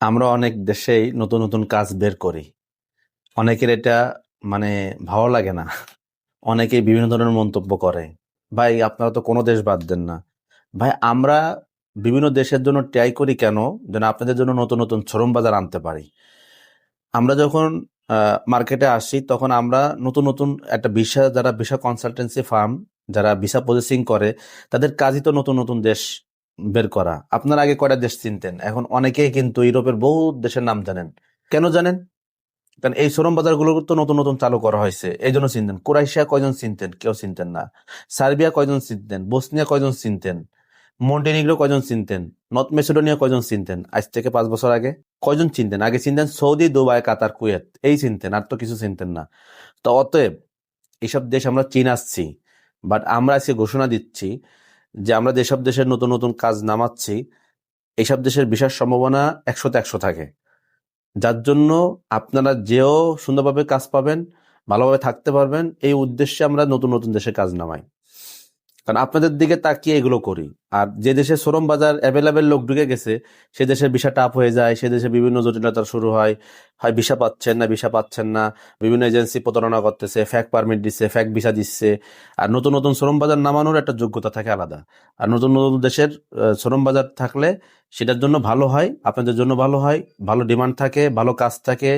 আমরা অনেক দেশেই নতুন নতুন কাজ বের করি। অনেকের এটা মানে ভালো লাগে না। অনেকেই বিভিন্ন ধরনের মন্তব্য করে। ভাই, আপনারা তো কোনো দেশ বাদ দেন না। ভাই, আমরা বিভিন্ন দেশের জন্য ট্রাই করি কেন? যেন আপনাদের জন্য নতুন নতুন শোরুম বাজার আনতে পারি। আমরা যখন মার্কেটে আসি, তখন আমরা নতুন নতুন একটা ভিসা যারা ভিসা কনসালটেন্সি ফার্ম যারা ভিসা প্রসেসিং করে, তাদের কাজই তো নতুন নতুন দেশ। বের করা। আপনার আগে কয়টা দেশ চিনতেন? এখন অনেকেই কিন্তু ইউরোপের বহু দেশের নাম জানেন। কেন জানেন? কারণ এই শোরুম বাজারগুলো তো নতুন নতুন চালু করা হয়েছে। এই জন্য চিনতেন। ক্রোয়েশিয়া কয়জন চিনতেন? কেউ চিনতেন না। সার্বিয়া কয়জন চিনতেন? বসনিয়া কয়জন চিনতেন? মন্টেনিগ্রো কয়জন চিনতেন? নর্থ মেসিডোনিয়া কয়জন চিনতেন? আজ থেকে পাঁচ বছর আগে কয়জন চিনতেন? আগে চিনতেন সৌদি, দুবাই, কাতার, কুয়েত। এই চিনতেন, আর তো কিছু চিনতেন না। তো অতএব এইসব দেশ আমরা চীন আসছি বাট আমরা আজকে ঘোষণা দিচ্ছি যে আমরা যেসব দেশের নতুন নতুন কাজ নামাচ্ছি, এইসব দেশের বিশাল সম্ভাবনা একশোতে একশো থাকে। যার জন্য আপনারা যেও সুন্দরভাবে কাজ পাবেন, ভালোভাবে থাকতে পারবেন, এই উদ্দেশ্যে আমরা নতুন নতুন দেশে কাজ নামাই। কারণ আপনাদের দিকে তাকিয়ে এগুলো করি। আর যে দেশে শ্রম বাজার অ্যাভেলেবেল লোক ঢুকে গেছে, সে দেশের ভিসা টাপ হয়ে যায়, সে দেশে বিভিন্ন জটিলতা শুরু হয় হয় ভিসা পাচ্ছেন না, ভিসা পাচ্ছেন না, বিভিন্ন এজেন্সি প্রতারণা করতেছে ফ্যাক পারমিট দিচ্ছে ফ্যাক ভিসা দিচ্ছে, আর নতুন নতুন শ্রম বাজার নামানোর একটা যোগ্যতা থাকে আলাদা। আর নতুন নতুন দেশের শ্রম বাজার থাকলে সেটার জন্য ভালো হয়, আপনাদের জন্য ভালো হয়, ভালো ডিমান্ড থাকে, ভালো কাজ থাকে,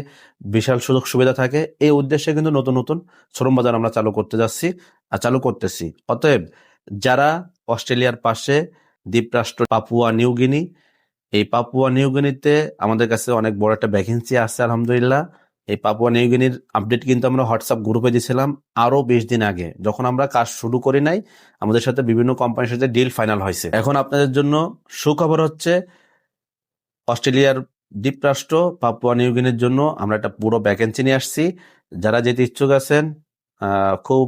বিশাল সুযোগ সুবিধা থাকে। এই উদ্দেশ্যে কিন্তু নতুন নতুন শ্রম বাজার আমরা চালু করতে যাচ্ছি, আর চালু করতেছি। অতএব যারা অস্ট্রেলিয়ার পাশে দ্বীপরাষ্ট্র পাপুয়া নিউগিনি এই পাপুয়া নিউগিনিতে আমাদের কাছে অনেক বড় একটা ভ্যাকেন্সি আসছে আলহামদুলিল্লাহ। এই পাপুয়া নিউগিনির আপডেট কিন্তু আমরা হোয়াটসঅ্যাপ গ্রুপে দিয়েছিলাম আরও বিশ দিন আগে। যখন আমরা কাজ শুরু করি নাই, আমাদের সাথে বিভিন্ন কোম্পানির সাথে ডিল ফাইনাল হয়েছে। এখন আপনাদের জন্য সুখবর হচ্ছে, অস্ট্রেলিয়ার দ্বীপরাষ্ট্র পাপুয়া নিউগিনির জন্য আমরা একটা পুরো ভ্যাকেন্সি নিয়ে আসছি। যারা যেতে ইচ্ছুক আছেন খুব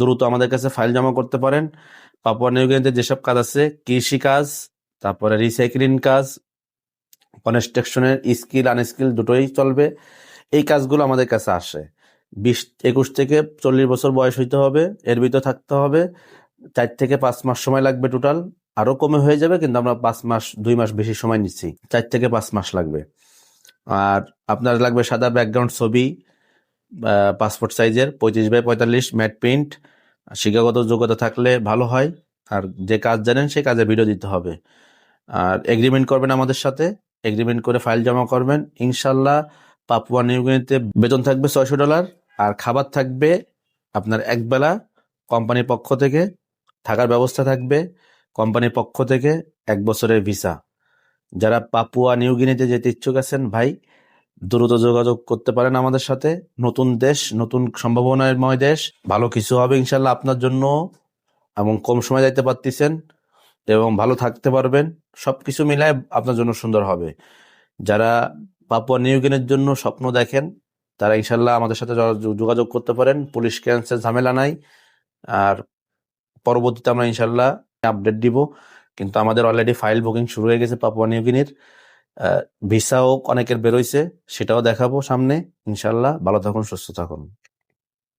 দ্রুত আমাদের কাছে ফাইল জমা করতে পারেন। পাপুয়া নিউগিনিতে যেসব কাজ আছে, কৃষি কাজ, তারপরে রিসাইক্লিং কাজ কনস্ট্রাকশনের স্কিল আনস্কিল দুটোই চলবে। এই কাজগুলো আমাদের কাছে আসে। বিশ, একুশ থেকে চল্লিশ বছর বয়স হইতে হবে, এর ভিতর থাকতে হবে। চার থেকে পাঁচ মাস সময় লাগবে টোটাল আরও কমে হয়ে যাবে, কিন্তু আমরা পাঁচ মাস, দুই মাস বেশি সময় নিচ্ছি। চার থেকে পাঁচ মাস লাগবে। আর আপনার লাগবে সাদা ব্যাকগ্রাউন্ড ছবি পাসপোর্ট সাইজের পঁয়ত্রিশ বাই পঁয়তাল্লিশ ম্যাট প্রিন্ট শিক্ষাগত যোগ্যতা থাকলে ভালো হয়। আর যে কাজ জানেন সেই কাজে ভিডিও দিতে হবে। আর এগ্রিমেন্ট করবেন আমাদের সাথে। এগ্রিমেন্ট করে ফাইল জমা করবেন। ইনশাল্লাহ পাপুয়া নিউগিনিতে বেতন থাকবে ছয়শো ডলার আর খাবার থাকবে আপনার একবেলা কোম্পানির পক্ষ থেকে। থাকার ব্যবস্থা থাকবে কোম্পানির পক্ষ থেকে এক বছরের ভিসা যারা পাপুয়া নিউগিনিতে যেতে ইচ্ছুক আছেন ভাই দ্রুত যোগাযোগ করতে পারেন আমাদের সাথে। নতুন দেশ, নতুন সম্ভাবনাময় দেশ, ভালো কিছু হবে ইনশাল্লাহ আপনার জন্য এবং কম সময় যাইতে পারতেছেন এবং ভালো থাকতে পারবেন। সবকিছু মিলায় আপনার জন্য সুন্দর হবে। যারা পাপুয়া নিউগিনের জন্য স্বপ্ন দেখেন, তারা ইনশাল্লাহ আমাদের সাথে যোগ- যোগাযোগ করতে পারেন। পুলিশ ক্যান্সেল ঝামেলা নাই। আর পরবর্তীতে আমরা ইনশাল্লাহ আপডেট দিব। কিন্তু আমাদের অলরেডি ফাইল বুকিং শুরু হয়ে গেছে পাপুয়া নিউগিনির ভিসাও অনেকের বেরোইছে সেটাও দেখাবো সামনে। ইনশাল্লাহ ভালো থাকুন সুস্থ থাকুন।